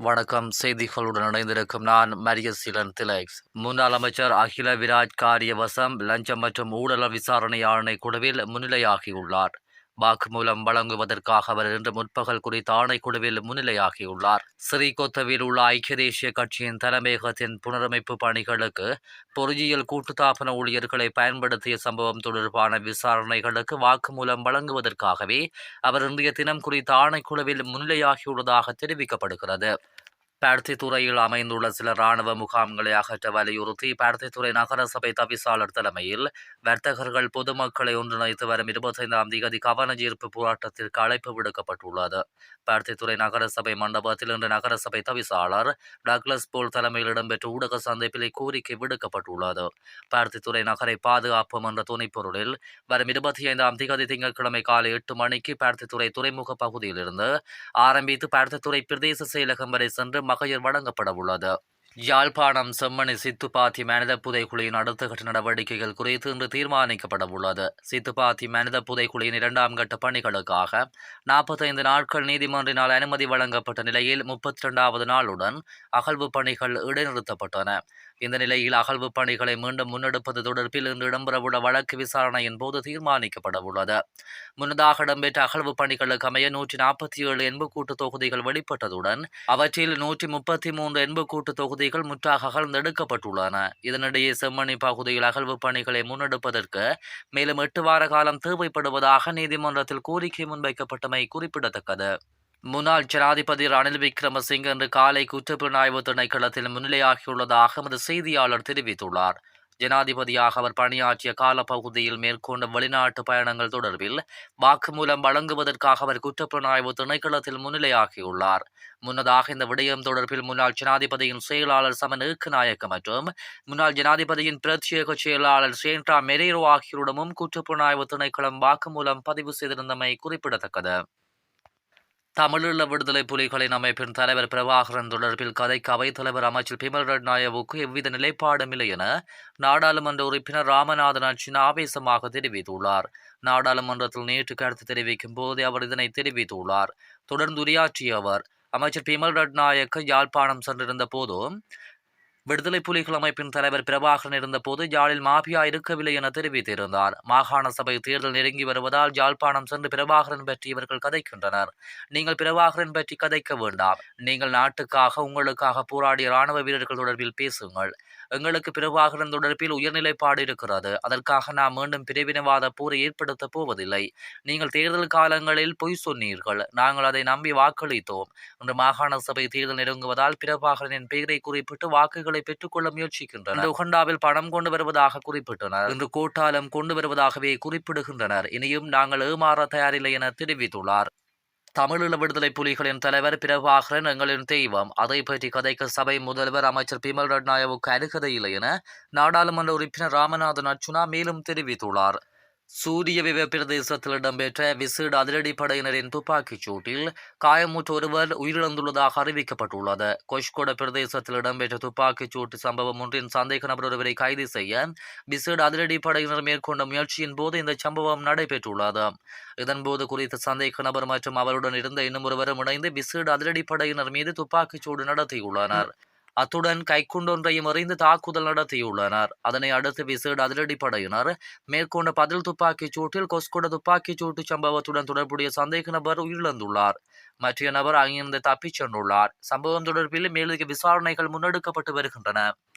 வணக்கம். செய்திகளுடன் இணைந்திருக்கும் நான் மரியசீலன் திலக்ஸ். முன்னாள் அமைச்சர் அகில விராஜ் காரியவசம் லஞ்சம் மற்றும் ஊழல விசாரணை ஆணைக்குழுவில் முன்னிலையாகியுள்ளார். வாக்குமூலம் வழங்குவதற்காக அவர் இன்று முற்பகல் குறித்த ஆணைக்குழுவில் முன்னிலையாகியுள்ளார். ஸ்ரீகொத்தவில் உள்ள ஐக்கிய தேசிய கட்சியின் தலைமையகத்தின் புனரமைப்பு பணிகளுக்கு பொறியியல் கூட்டுத்தாபன ஊழியர்களை பயன்படுத்திய சம்பவம் தொடர்பான விசாரணைகளுக்கு வாக்குமூலம் வழங்குவதற்காகவே அவர் இன்றைய தினம் குறித்த ஆணைக்குழுவில் முன்னிலையாகியுள்ளதாக தெரிவிக்கப்படுகிறது. பருத்தித்துறையில் அமைந்துள்ள சில ராணுவ முகாம்களை அகற்ற வலியுறுத்தி பருத்தித்துறை நகரசபை தவிசாளர் தலைமையில் வர்த்தகர்கள் பொதுமக்களை ஒன்றிணைத்து வரும் இருபத்தைந்தாம் தேதி கவனஈர்ப்பு போராட்டத்திற்கு அழைப்பு விடுக்கப்பட்டுள்ளது. பருத்தித்துறை நகரசபை மண்டபத்தில் இன்று நகரசபை தவிசாளர் டக்ளஸ் போல் தலைமையில் இடம்பெற்ற ஊடக சந்திப்பில் கோரிக்கை விடுக்கப்பட்டுள்ளது. பருத்தித்துறை நகரை பாதுகாப்போம் என்ற துணைப்பொருளில் வரும் இருபத்தி ஐந்தாம் தேதி திங்கட்கிழமை காலை எட்டு மணிக்கு பருத்தித்துறை துறைமுக பகுதியிலிருந்து ஆரம்பித்து பருத்தித்துறை பிரதேச செயலகம் வரை சென்று மகளிர் வழங்கப்பட உள்ளது. யாழ்ப்பாணம் செம்மணி சித்துப்பாத்தி மனித புதைக்குழியின் அடுத்த கட்ட நடவடிக்கைகள் குறித்து இன்று தீர்மானிக்கப்பட உள்ளது சித்துப்பாத்தி மனித புதைக்குழியின் இரண்டாம் கட்ட பணிகளுக்காக நாற்பத்தைந்து நாட்கள் நீதிமன்றினால் அனுமதி வழங்கப்பட்ட நிலையில் முப்பத்தி இரண்டாவது நாளுடன் அகழ்வு பணிகள் இடைநிறுத்தப்பட்டன. இந்த நிலையில் அகழ்வு பணிகளை மீண்டும் முன்னெடுப்பது தொடர்பில் இன்று இடம்பெறவுள்ள வழக்கு விசாரணையின் போது தீர்மானிக்கப்படவுள்ளது. முன்னதாக இடம்பெற்ற அகழ்வு பணிகளுக்கு அமைய நூற்றி நாற்பத்தி ஏழு எண்புக்கூட்டு தொகுதிகள் வெளிப்பட்டதுடன் அவற்றில் நூற்றி முப்பத்தி மூன்று எண்புக்கூட்டு தொகுதிகள் முற்றாக அகழ்ந்தெடுக்கப்பட்டுள்ளன. இதனிடையே செம்மணி பகுதியில் அகழ்வு பணிகளை முன்னெடுப்பதற்கு மேலும் எட்டு வார காலம் தேவைப்படுவதாக நீதிமன்றத்தில் கோரிக்கை முன்வைக்கப்பட்டமை குறிப்பிடத்தக்கது. முன்னாள் ஜனாதிபதி ரணில் விக்ரமசிங்க இன்று காலை குற்றப்புலனாய்வு திணைக்களத்தில் முன்னிலையாகியுள்ளதாக எமது செய்தியாளர் தெரிவித்துள்ளார். ஜனாதிபதியாக அவர் பணியாற்றிய காலப்பகுதியில் மேற்கொண்ட வெளிநாட்டு பயணங்கள் தொடர்பில் வாக்குமூலம் வழங்குவதற்காக அவர் குற்றப்புலனாய்வு திணைக்களத்தில் முன்னிலையாகியுள்ளார். முன்னதாக இந்த விடயம் தொடர்பில் முன்னாள் ஜனாதிபதியின் செயலாளர் சமன் ஏக்குநாயக்க மற்றும் முன்னாள் ஜனாதிபதியின் பிரத்யேக செயலாளர் சேன்ட்ரா மெரேரோ ஆகியோரிடமும் குற்றப்புலனாய்வு திணைக்களம் வாக்குமூலம் பதிவு செய்திருந்தமை குறிப்பிடத்தக்கது. தமிழீழ விடுதலை புலிகளின் அமைப்பின் தலைவர் பிரபாகரன் தொடர்பில் கதைக்கு அவைத்தலைவர் அமைச்சர் பிமல் ரட்நாயவுக்கு எவ்வித நிலைப்பாடும் இல்லை என நாடாளுமன்ற உறுப்பினர் ராமநாதன் அச்சின் ஆவேசமாக தெரிவித்துள்ளார். நாடாளுமன்றத்தில் நேற்று கருத்து தெரிவிக்கும் போதே அவர் இதனை தெரிவித்துள்ளார். தொடர்ந்து உரையாற்றிய அவர் அமைச்சர் பிமல் ரட்நாயக்க யாழ்ப்பாணம் சென்றிருந்த போதும் விடுதலை புலிகள் அமைப்பின் தலைவர் பிரபாகரன் இருந்தபோது ஜாலில் மாபியா இருக்கவில்லை என தெரிவித்திருந்தார். மாகாண சபை தேர்தல் நெருங்கி வருவதால் ஜாழ்ப்பாணம் சென்று பிரபாகரன் பற்றி இவர்கள் கதைக்கின்றனர். நீங்கள் பிரபாகரன் பற்றி கதைக்க வேண்டாம். நீங்கள் நாட்டுக்காக உங்களுக்காக போராடிய ராணுவ வீரர்கள் தொடர்பில் பேசுங்கள். எங்களுக்கு பிரபாகரன் தொடர்பில் உயர்நிலைப்பாடு இருக்கிறது. அதற்காக நாம் மீண்டும் பிரிவினவாத போரை ஏற்படுத்த போவதில்லை. நீங்கள் தேர்தல் காலங்களில் பொய் சொன்னீர்கள். நாங்கள் அதை நம்பி வாக்களித்தோம். இன்று மாகாண சபை தேர்தல் நெருங்குவதால் பிரபாகரனின் பெயரை குறிப்பிட்டு வாக்குகளை வாக்குகளை பெற்றுக்கொள்ள முயற்சிக்கின்றனர் உகண்டாவில் பணம் கொண்டு வருவதாக குறிப்பிட்டனர் இன்று கோட்டாலம் கொண்டு வருவதாகவே குறிப்பிடுகின்றனர் இனியும் நாங்கள் ஏமாற தயாரில்லை என தெரிவித்துள்ளார் தமிழீழ விடுதலை புலிகளின் தலைவர் பிரபாகரன் எங்களின் தெய்வம் அதை பற்றி கதைக்க சபை முதல்வர் அமைச்சர் பிமல் ரட்நாயவுக்கு அருகதை இல்லை என நாடாளுமன்ற உறுப்பினர் ராமநாதன் அர்ச்சுனா மேலும் தெரிவித்துள்ளார் சூரிய விவ பிரதேசத்தில் இடம்பெற்ற விசேட அதிரடிப்படையினரின் துப்பாக்கிச் சூட்டில் காயமுற்ற ஒருவர் உயிரிழந்துள்ளதாக அறிவிக்கப்பட்டுள்ளது. கொஷ்கொட பிரதேசத்தில் இடம்பெற்ற துப்பாக்கிச் சூட்டு சம்பவம் ஒன்றின் சந்தேக நபர் ஒருவரை கைது செய்ய விசேட அதிரடிப்படையினர் மேற்கொண்ட முயற்சியின் போது இந்த சம்பவம் நடைபெற்றுள்ளது. இதன்போது குறித்த சந்தேக நபர் மற்றும் அவருடன் இருந்த இன்னும் ஒருவரும் இணைந்து விசேட அதிரடிப்படையினர் மீது துப்பாக்கிச் சூடு நடத்தியுள்ளனர். அத்துடன் கைக்குண்டொன்றையும் எறிந்து தாக்குதல் நடத்தியுள்ளனர். அதனை அடுத்து விசேட அதிரடிப்படையினர் மேற்கொண்ட பதில் துப்பாக்கிச் சூட்டில் கொஸ்கொட துப்பாக்கிச் சூட்டு சம்பவத்துடன் தொடர்புடைய சந்தேக நபர் உயிரிழந்துள்ளார். மற்ற நபர் அங்கிருந்து தப்பிச் சென்றுள்ளார். சம்பவம் தொடர்பில் மேலதிக விசாரணைகள் முன்னெடுக்கப்பட்டு வருகின்றன.